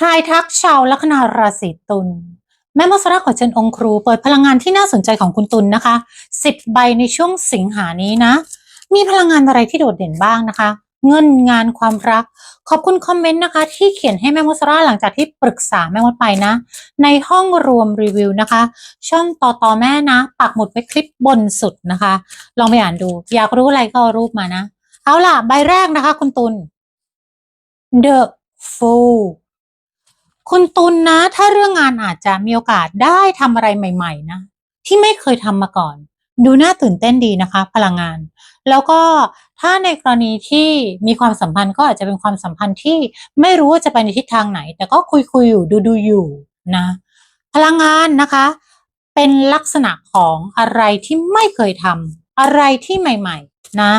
ทายทักชาวลัคนาราศีตุลแม่มสระขอเชิญองค์ครูเปิดพลังงานที่น่าสนใจของคุณตุลนะคะสิบใบในช่วงสิงหานี้นะ มีพลังงานอะไรที่โดดเด่นบ้างนะคะ เงินงานความรัก ขอบคุณคอมเมนต์นะคะ ที่เขียนให้แม่มสระหลังจากที่ปรึกษาแม่มดไปนะ ในห้องรวมรีวิวนะคะ ช่องต่อต่อแม่นะ ปักหมุดไว้คลิปบนสุดนะคะ ลองไปอ่านดู อยากรู้อะไรก็รูปมานะ เอาล่ะใบแรกนะคะ คุณตุล The Fool คุณตุลนะ ถ้าเรื่องงานอาจจะมีโอกาสได้ทำอะไรใหม่ ๆ นะ ที่ไม่เคยทำมาก่อน ดูน่าตื่นเต้นดีนะคะ พลังงาน แล้วก็ถ้าในกรณีที่มีความสัมพันธ์ก็อาจจะเป็นความสัมพันธ์ที่ไม่รู้ว่าจะไปในทิศทางไหน แต่ก็คุยคุยอยู่ดูดูอยู่นะ พลังงานนะคะ เป็นลักษณะของอะไรที่ไม่เคยทำอะไรที่ใหม่ ๆ นะ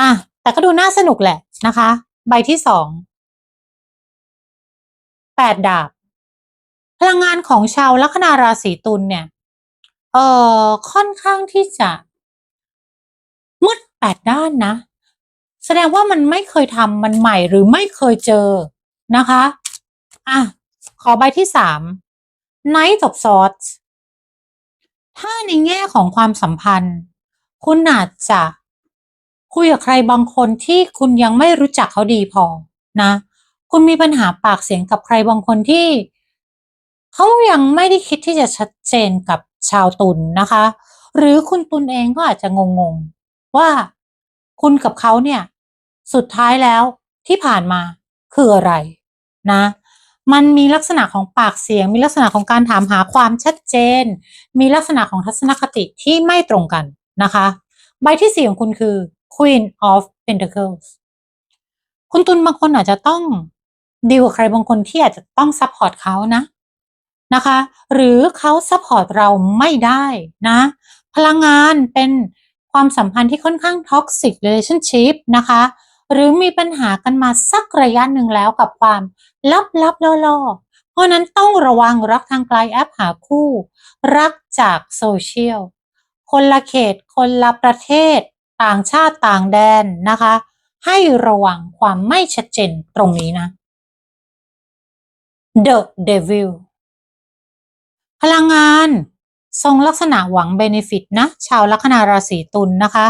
อะแต่ก็ดูน่าสนุกแหละนะคะ ใบที่สอง แปดดาบ พลังงานของชาวลัคนาราศีตุลเนี่ย เอ่อ ค่อนข้างที่จะมืดแปดด้านนะ แสดงว่ามันไม่เคยทำมันใหม่หรือไม่เคยเจอนะคะ อะ ขอใบที่สาม Knight of Swords ถ้าในแง่ของความสัมพันธ์ คุณอาจจะคุยกับใครบางคนที่คุณยังไม่รู้จักเขาดีพอนะ คุณมีปัญหาปากเสียงกับใครบางคนที่เขายังไม่ได้คิดที่จะชัดเจนกับชาวตุลนนะคะ หรือคุณตุลเองก็อาจจะงงๆ ว่าคุณกับเขาเนี่ย สุดท้ายแล้วที่ผ่านมาคืออะไรนะ มันมีลักษณะของปากเสียง มีลักษณะของการถามหาความชัดเจน มีลักษณะของทัศนคติที่ไม่ตรงกันนะคะ ใบที่สี่ของคุณคือ Queen of Pentacles คุณตุลบางคนอาจจะต้อง ดีลกับใครบางคนที่อาจจะต้องซัพพอร์ตเขานะนะคะ หรือเขาซัพพอร์ตเราไม่ได้นะ พลังงานเป็นความสัมพันธ์ที่ค่อนข้างท็อกซิก relationship นะคะ หรือมีปัญหากันมาสักระยะหนึ่งแล้วกับความลับลับล่อๆเพราะนั้นต้องระวังรักทางไกลแอปหาคู่ รักจากโซเชียลคนละเขต คนละประเทศ ต่างชาติต่างแดนนะคะ ให้ระวังความไม่ชัดเจนตรงนี้นะ The Devil พลังงาน ทรงลักษณะหวังเบนฟิตนะ ชาวลัคนาราศีตุลนนะคะ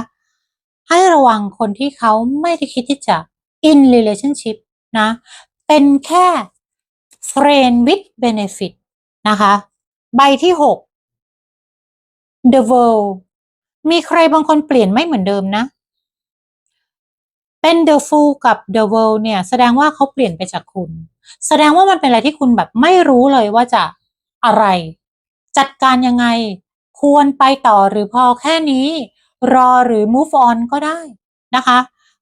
ให้ระวังคนที่เขาไม่ได้คิดที่จะ in relationship นะ เป็นแค่ friend with benefit นะคะ ใบที่หก The World มีใครบางคนเปลี่ยนไม่เหมือนเดิมนะ เป็น The Fool กับ The World เนี่ย แสดงว่าเขาเปลี่ยนไปจากคุณ แสดงว่ามันเป็นอะไรที่คุณแบบไม่รู้เลยว่าจะอะไร จัดการยังไง ควรไปต่อหรือพอแค่นี้ รอหรือ move on ก็ได้นะคะ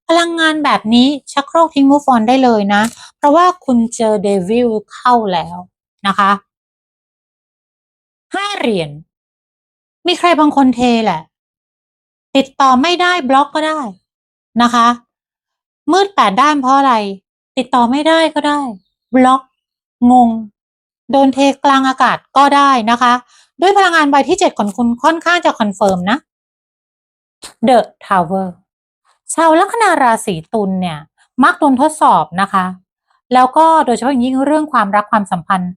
พลังงานแบบนี้ชักโครกทิ้ง move on ได้เลยนะ เพราะว่าคุณเจอเดวิลเข้าแล้วนะคะห้าเหรียญมีใครบางคนเทแหละ ติดต่อไม่ได้บล็อกก็ได้นะคะ มืดแปดด้านเพราะอะไร ติดต่อไม่ได้ก็ได้ บล็อกงงโดนเทกลางอากาศก็ได้นะคะ ด้วยพลังงานใบที่เจ็ดของคุณค่อนข้างจะคอนเฟิร์มนะ The Tower ชาวลัคนาราศีตุลเนี่ย มักโดนทดสอบนะคะ แล้วก็โดยเฉพาะอย่างยิ่งเรื่องความรักความสัมพันธ์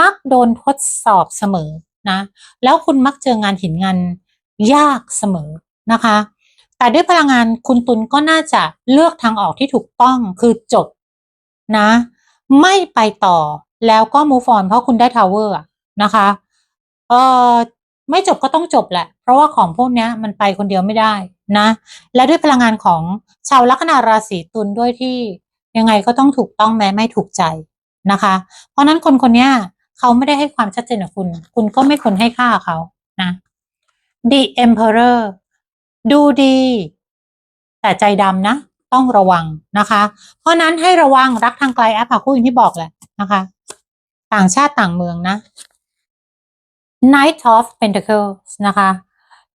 มักโดนทดสอบเสมอนะ แล้วคุณมักเจองานหินงานยากเสมอนะคะ แต่ด้วยพลังงานคุณตุลก็น่าจะเลือกทางออกที่ถูกต้องคือจบนะ ไม่ไปต่อแล้วก็ move on เพราะคุณได้ tower อะนะคะเออไม่จบก็ต้องจบแหละ เพราะว่าของพวกนี้มันไปคนเดียวไม่ได้นะ และด้วยพลังงานของชาวลัคนาราศีตุลด้วยที่ยังไงก็ต้องถูกต้องแม้ไม่ถูกใจนะคะ เพราะนั้นคนคนนี้เขาไม่ได้ให้ความชัดเจนกับคุณ คุณก็ไม่ควรให้ค่าเขานะ The Emperor ดูดี แต่ใจดำนะ ต้องระวังนะคะ เพราะนั้นให้ระวังรักทางไกลแอปหาคู่อย่างที่บอกแหละนะคะ ต่างชาติต่างเมืองนะ Knight of Pentacles นะคะ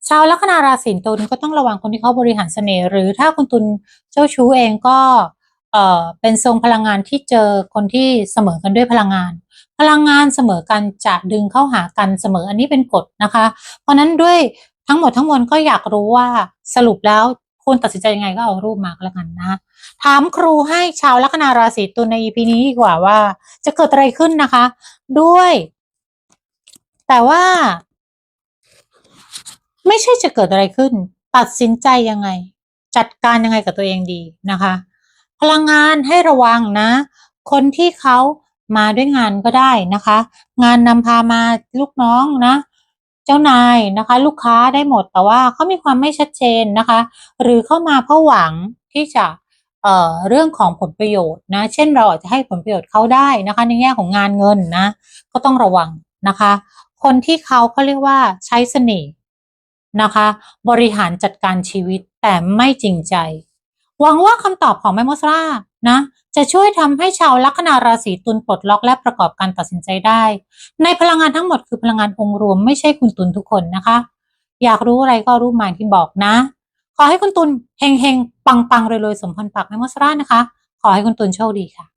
ชาวลัคนาราศีตุลก็ต้องระวังคนที่เขาบริหารเสน่ห์หรือถ้าคุณตุลเจ้าชู้เองก็เอ่อเป็นทรงพลังงานที่เจอคนที่เสมอกันด้วยพลังงาน พลังงานเสมอกันจะดึงเข้าหากันเสมออันนี้เป็นกฎนะคะ เพราะนั้นด้วยทั้งหมดทั้งมวลก็อยากรู้ว่าสรุปแล้ว คุณตัดสินใจยังไงก็เอารูปมาก็แล้วกันนะ ถามครูให้ชาวลัคนาราศีตุลใน EP นี้ดีกว่าว่า จะเกิดอะไรขึ้นนะคะ ด้วย แต่ว่า ไม่ใช่จะเกิดอะไรขึ้น ตัดสินใจยังไง จัดการยังไงกับตัวเองดีนะคะ พลังงานให้ระวังนะ คนที่เขามาด้วยงานก็ได้นะคะ งานนำพามาลูกน้องนะ เจ้านายนะคะ ลูกค้าได้หมดแต่ว่าเขามีความไม่ชัดเจนนะคะ หรือเข้ามาเพราะหวังที่จะเอ่อเรื่องของผลประโยชน์นะ เช่นเราอาจจะให้ผลประโยชน์เขาได้นะคะ ในแง่ของงานเงินนะก็ต้องระวังนะคะ คนที่เขาเขาเรียกว่าใช้เสน่ห์นะคะ บริหารจัดการชีวิตแต่ไม่จริงใจ หวังว่าคำตอบของแม่มอสรา นะจะช่วยทำให้ชาวลัคนาราศีตุลปลดล็อกและประกอบการตัดสินใจได้ ในพลังงานทั้งหมดคือพลังงานองค์รวมไม่ใช่คุณตุลทุกคนนะคะ อยากรู้อะไรก็รู้มายที่บอกนะ ขอให้คุณตุลเฮงเฮงปังปังๆรวยสมพรปากแม่มอสรานะคะ ขอให้คุณตุลโชคดีค่ะ